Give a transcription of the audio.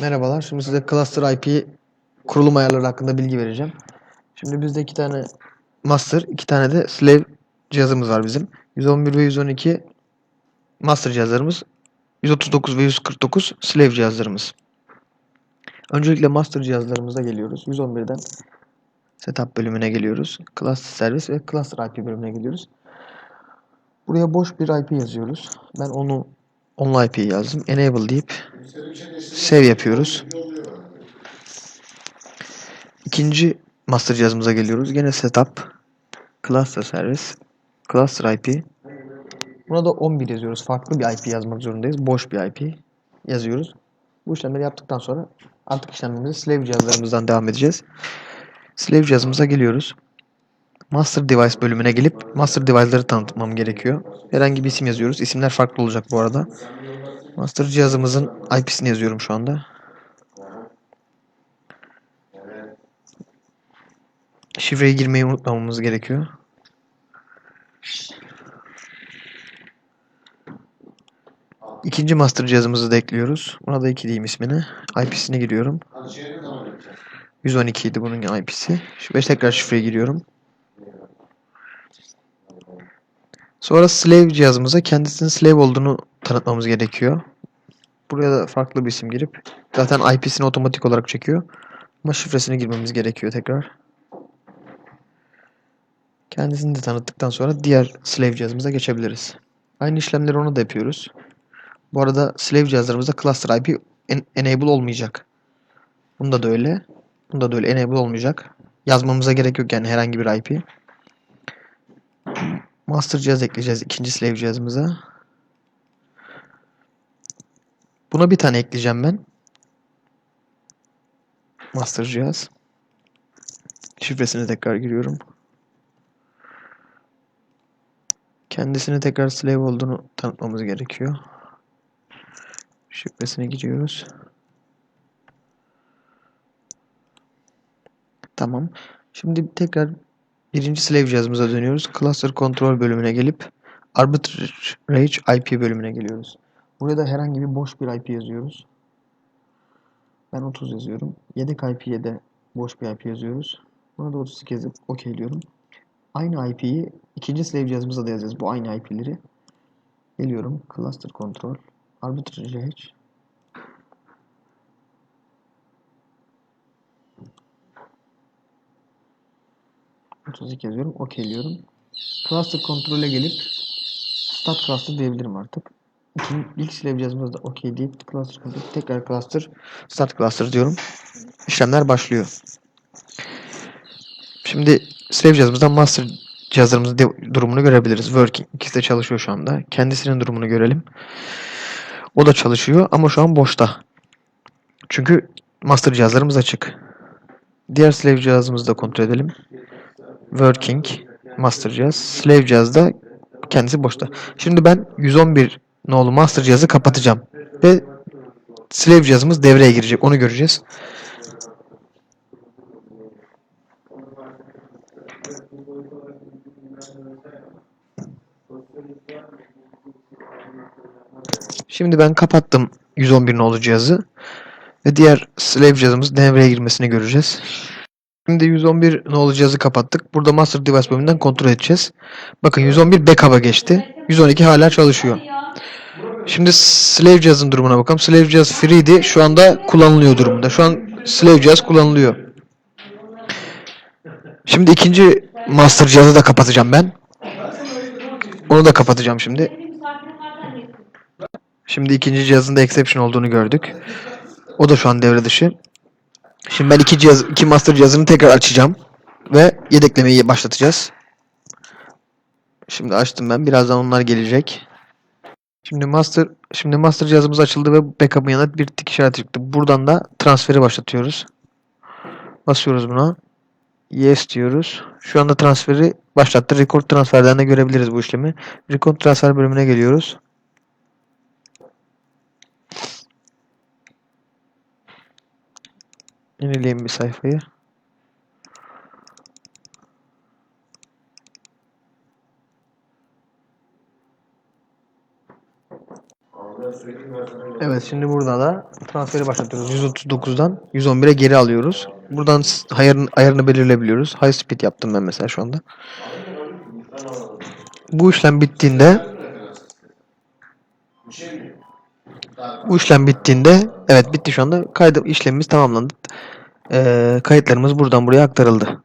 Merhabalar. Şimdi size Cluster IP kurulum ayarları hakkında bilgi vereceğim. Şimdi bizde iki tane master, iki tane de slave cihazımız var bizim. 111 ve 112 master cihazlarımız. 139 ve 149 slave cihazlarımız. Öncelikle master cihazlarımıza geliyoruz. 111'den setup bölümüne geliyoruz. Cluster servis ve cluster IP bölümüne geliyoruz. Buraya boş bir IP yazıyoruz. Ben onu only IP yazdım. Enable deyip save yapıyoruz. İkinci master cihazımıza geliyoruz. Gene setup, cluster servis, cluster IP. Buna da 11 yazıyoruz. Farklı bir IP yazmak zorundayız. Boş bir IP yazıyoruz. Bu işlemleri yaptıktan sonra artık işlemlerimizi slave cihazlarımızdan devam edeceğiz. Slave cihazımıza geliyoruz. Master Device bölümüne gelip Master Device'ları tanıtmam gerekiyor. Herhangi bir isim yazıyoruz. İsimler farklı olacak bu arada. Master cihazımızın IP'sini yazıyorum şu anda. Şifreyi girmeyi unutmamamız gerekiyor. İkinci master cihazımızı da ekliyoruz. Buna da 2 diyeyim ismini. IP'sini giriyorum. 112 idi bunun IP'si. Ve tekrar şifreyi giriyorum. Sonra slave cihazımıza kendisinin slave olduğunu tanıtmamız gerekiyor. Buraya da farklı bir isim girip zaten IP'sini otomatik olarak çekiyor. Ama şifresini girmemiz gerekiyor tekrar. Kendisini de tanıttıktan sonra diğer slave cihazımıza geçebiliriz. Aynı işlemleri ona da yapıyoruz. Bu arada slave cihazlarımızda cluster IP en- enable olmayacak. Bunda da öyle. Bunda da öyle enable olmayacak. Yazmamıza gerek yok yani herhangi bir IP. Master cihaz ekleyeceğiz ikinci slave cihazımıza. Buna bir tane ekleyeceğim ben. Master cihaz. Şifresini tekrar giriyorum. Kendisini tekrar slave olduğunu tanıtmamız gerekiyor. Şifresini giriyoruz. Tamam. Şimdi tekrar birinci slave cihazımıza dönüyoruz. Cluster Control bölümüne gelip Arbitrage IP bölümüne geliyoruz. Buraya da herhangi bir boş bir IP yazıyoruz. Ben 30 yazıyorum. Yedek IP'ye de boş bir IP yazıyoruz. Buna da 32 yazıp okeyliyorum. Aynı IP'yi ikinci slave cihazımıza da yazacağız. Bu aynı IP'leri. Geliyorum. Cluster Control. Arbitrage 32 yazıyorum. Okeyliyorum. Cluster kontrole gelip Start Cluster diyebilirim artık. İkinci, ilk slave cihazımızda okey deyip cluster kontrol tekrar cluster start cluster diyorum. İşlemler başlıyor. Şimdi slave cihazımızdan master cihazlarımızın durumunu görebiliriz. Working. İkisi de çalışıyor şu anda. Kendisinin durumunu görelim. O da çalışıyor ama şu an boşta. Çünkü master cihazlarımız açık. Diğer slave cihazımızı da kontrol edelim. Working master cihaz. Slave cihazda kendisi boşta. Şimdi ben 111 nolu master cihazı kapatacağım. Ve slave cihazımız devreye girecek. Onu göreceğiz. Şimdi ben kapattım 111 nolu cihazı. Ve diğer slave cihazımız devreye girmesini göreceğiz. Şimdi 111 nolu cihazı kapattık. Burada master device bölümünden kontrol edeceğiz. Bakın 111 backup'a geçti. 112 hala çalışıyor. Şimdi slave cihazın durumuna bakalım. Slave cihaz free'di. Şu anda kullanılıyor durumda. Şu an slave cihaz kullanılıyor. Şimdi ikinci master cihazı da kapatacağım ben. Onu da kapatacağım şimdi. Şimdi ikinci cihazın da exception olduğunu gördük. O da şu an devre dışı. Şimdi ben iki cihaz, iki master cihazını tekrar açacağım ve yedeklemeyi başlatacağız. Şimdi açtım ben. Birazdan onlar gelecek. Şimdi master şimdi master cihazımız açıldı ve backup'ın yanına bir tik işareti çıktı. Buradan da transferi başlatıyoruz. Basıyoruz buna. Yes diyoruz. Şu anda transferi başlattı. Record transferden de görebiliriz bu işlemi. Record transfer bölümüne geliyoruz. Yenileyim bir sayfayı. Evet şimdi burada da transferi başlatıyoruz. 139'dan 111'e geri alıyoruz. Buradan ayarını, ayarını belirleyebiliyoruz. High speed yaptım ben mesela şu anda. Bu işlem bittiğinde bu işlem bittiğinde evet bitti şu anda. Kaydı işlemimiz tamamlandı. Ee, kayıtlarımız buradan buraya aktarıldı.